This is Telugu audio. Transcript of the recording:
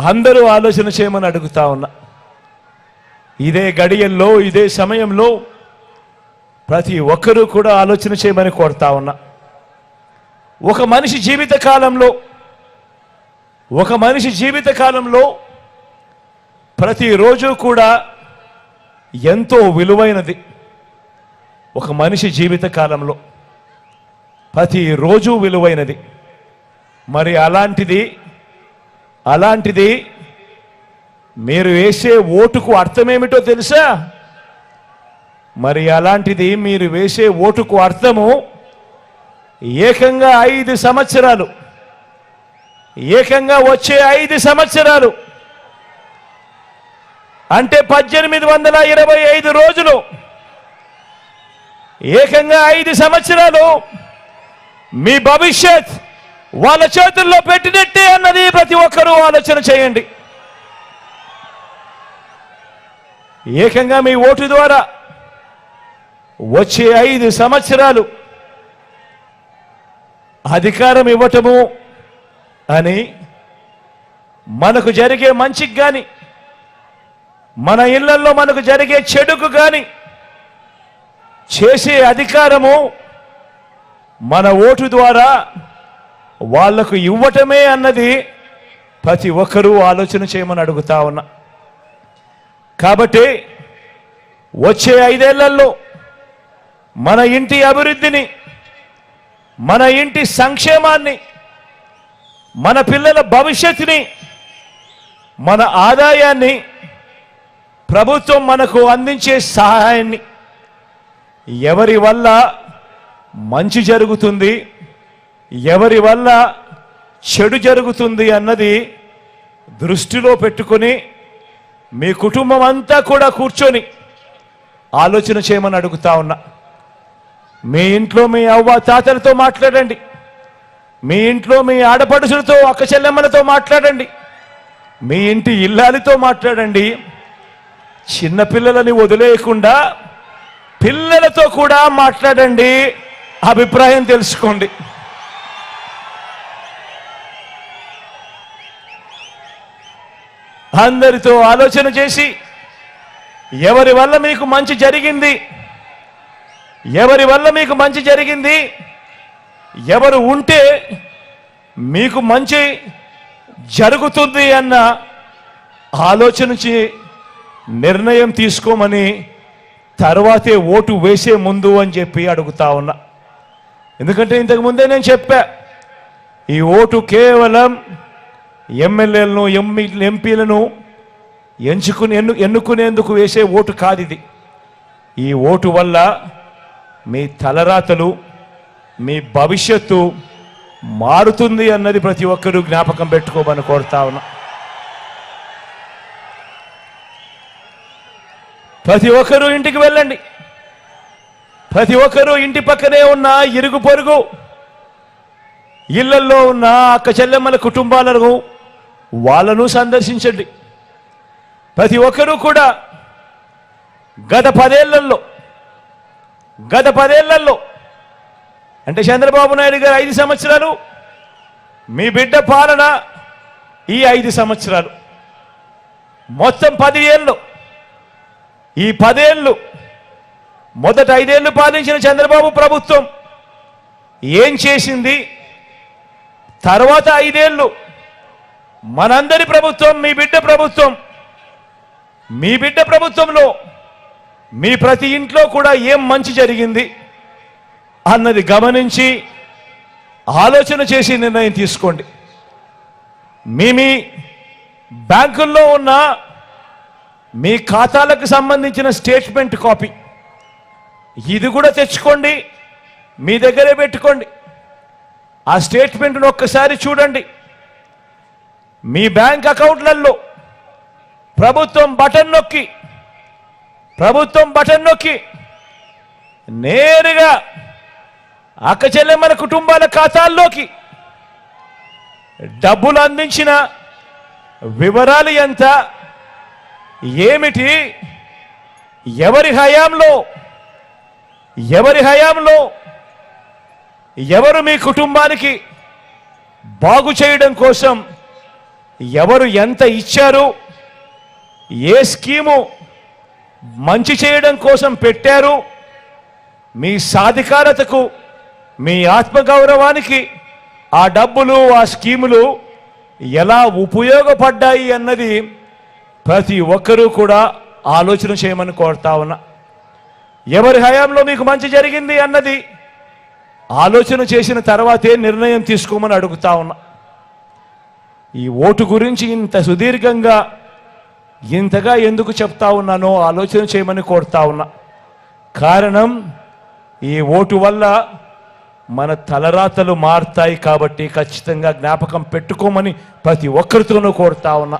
అందరూ ఆలోచన చేయమని అడుగుతా ఉన్నా. ఇదే గడియల్లో ఇదే సమయంలో ప్రతి ఒక్కరూ కూడా ఆలోచన చేయమని కోరుతా ఉన్నా. ఒక మనిషి జీవిత కాలంలో ఒక మనిషి జీవిత కాలంలో ప్రతిరోజు కూడా ఎంతో విలువైనది ఒక మనిషి జీవిత కాలంలో ప్రతిరోజు విలువైనది. మరి అలాంటిది అలాంటిది మీరు వేసే ఓటుకు అర్థమేమిటో తెలుసా? మరి అలాంటిది మీరు వేసే ఓటుకు అర్థము ఏకంగా ఐదు సంవత్సరాలు. ఏకంగా వచ్చే ఐదు సంవత్సరాలు. అంటే పద్దెనిమిది వందల ఇరవై ఐదు రోజులు. ఏకంగా ఐదు సంవత్సరాలు మీ భవిష్యత్. వాళ్ళ చేతుల్లో పెట్టినట్టే అన్నది ప్రతి ఒక్కరూ ఆలోచన చేయండి. ఏకంగా మీ ఓటు ద్వారా వచ్చే ఐదు సంవత్సరాలు అధికారం ఇవ్వటము అని మనకు జరిగే మంచికి కానీ మన ఇళ్ళలో మనకు జరిగే చెడుకు కానీ చేసే అధికారము మన ఓటు ద్వారా వాళ్ళకు ఇవ్వటమే అన్నది ప్రతి ఒక్కరూ ఆలోచన చేయమని అడుగుతా ఉన్నా. కాబట్టి వచ్చే ఐదేళ్ళలో మన ఇంటి అభివృద్ధిని మన ఇంటి సంక్షేమాన్ని మన పిల్లల భవిష్యత్తుని మన ఆదాయాన్ని ప్రభుత్వం మనకు అందించే సహాయాన్ని ఎవరి వల్ల మంచి జరుగుతుంది ఎవరి వల్ల చెడు జరుగుతుంది అన్నది దృష్టిలో పెట్టుకొని మీ కుటుంబం అంతా కూడా కూర్చొని ఆలోచన చేయమని అడుగుతా ఉన్నా. మీ ఇంట్లో మీ అవ్వ తాతలతో మాట్లాడండి. మీ ఇంట్లో మీ ఆడపడుచులతో అక్క చెల్లెమ్మలతో మాట్లాడండి. మీ ఇంటి ఇల్లాలితో మాట్లాడండి. చిన్నపిల్లలని వదిలేయకుండా పిల్లలతో కూడా మాట్లాడండి. అభిప్రాయం తెలుసుకోండి. అందరితో ఆలోచన చేసి ఎవరి వల్ల మీకు మంచి జరిగింది? ఎవరి వల్ల మీకు మంచి జరిగింది? ఎవరు ఉంటే మీకు మంచి జరుగుతుంది అన్న ఆలోచన నిర్ణయం తీసుకోమని తర్వాతే ఓటు వేసే ముందు అని చెప్పి అడుగుతా ఉన్నా. ఎందుకంటే ఇంతకు ముందే నేను చెప్పా ఈ ఓటు కేవలం ఎమ్మెల్యేలను ఎంపీ ఎంపీలను ఎంచుకుని ఎన్ను ఎన్నుకునేందుకు వేసే ఓటు కాదు ఇది ఈ ఓటు వల్ల మీ తలరాతలు మీ భవిష్యత్తు మారుతుంది అన్నది ప్రతి ఒక్కరూ జ్ఞాపకం పెట్టుకోమని కోరుతా ఉన్నా. ప్రతి ఒక్కరూ ఇంటికి వెళ్ళండి. ప్రతి ఒక్కరూ ఇంటి పక్కనే ఉన్న ఇరుగు పొరుగు ఇళ్ళల్లో ఉన్న అక్క చెల్లెమ్మల కుటుంబాలను వాళ్ళను సందర్శించండి. ప్రతి ఒక్కరూ కూడా గత పదేళ్ళలో గత పదేళ్ళలో అంటే చంద్రబాబు నాయుడు గారు ఐదు సంవత్సరాలు మీ బిడ్డ పాలన ఈ ఐదు సంవత్సరాలు. మొత్తం పది ఏళ్ళు ఈ పదేళ్ళు మొదట ఐదేళ్ళు పాలించిన చంద్రబాబు ప్రభుత్వం ఏం చేసింది? తర్వాత ఐదేళ్ళు మనందరి ప్రభుత్వం మీ బిడ్డ ప్రభుత్వం మీ బిడ్డ ప్రభుత్వంలో మీ ప్రతి ఇంట్లో కూడా ఏం మంచి జరిగింది అన్నది గమనించి ఆలోచన చేసి నిర్ణయం తీసుకోండి. మీ మీ బ్యాంకుల్లో ఉన్న మీ ఖాతాలకు సంబంధించిన స్టేట్మెంట్ కాపీ ఇది కూడా తెచ్చుకోండి మీ దగ్గరే పెట్టుకోండి. ఆ స్టేట్మెంట్ను ఒక్కసారి చూడండి. మీ బ్యాంక్ అకౌంట్లలో ప్రభుత్వం బటన్ నొక్కి ప్రభుత్వం బటన్ నొక్కి నేరుగా అక్కచెల్లెమ్మల కుటుంబాల ఖాతాల్లోకి డబ్బులు అందించిన వివరాలు ఎంత ఏమిటి ఎవరి హయాంలో ఎవరి హయాంలో ఎవరు మీ కుటుంబానికి బాగు చేయడం కోసం ఎవరు ఎంత ఇచ్చారు ఏ స్కీము మంచి చేయడం కోసం పెట్టారు మీ సాధికారతకు మీ ఆత్మగౌరవానికి ఆ డబ్బులు ఆ స్కీములు ఎలా ఉపయోగపడ్డాయి అన్నది ప్రతి ఒక్కరూ కూడా ఆలోచన చేయమని కోరుతా ఉన్నా. ఎవరి హయాంలో మీకు మంచి జరిగింది అన్నది ఆలోచన చేసిన తర్వాతే నిర్ణయం తీసుకోమని అడుగుతా ఉన్నా. ఈ ఓటు గురించి ఇంత సుదీర్ఘంగా ఇంతగా ఎందుకు చెప్తా ఉన్నానో ఆలోచన చేయమని కోరుతా ఉన్నా. కారణం ఈ ఓటు వల్ల మన తలరాతలు మారుతాయి కాబట్టి ఖచ్చితంగా జ్ఞాపకం పెట్టుకోమని ప్రతి ఒక్కరితోనూ కోరుతా ఉన్నా.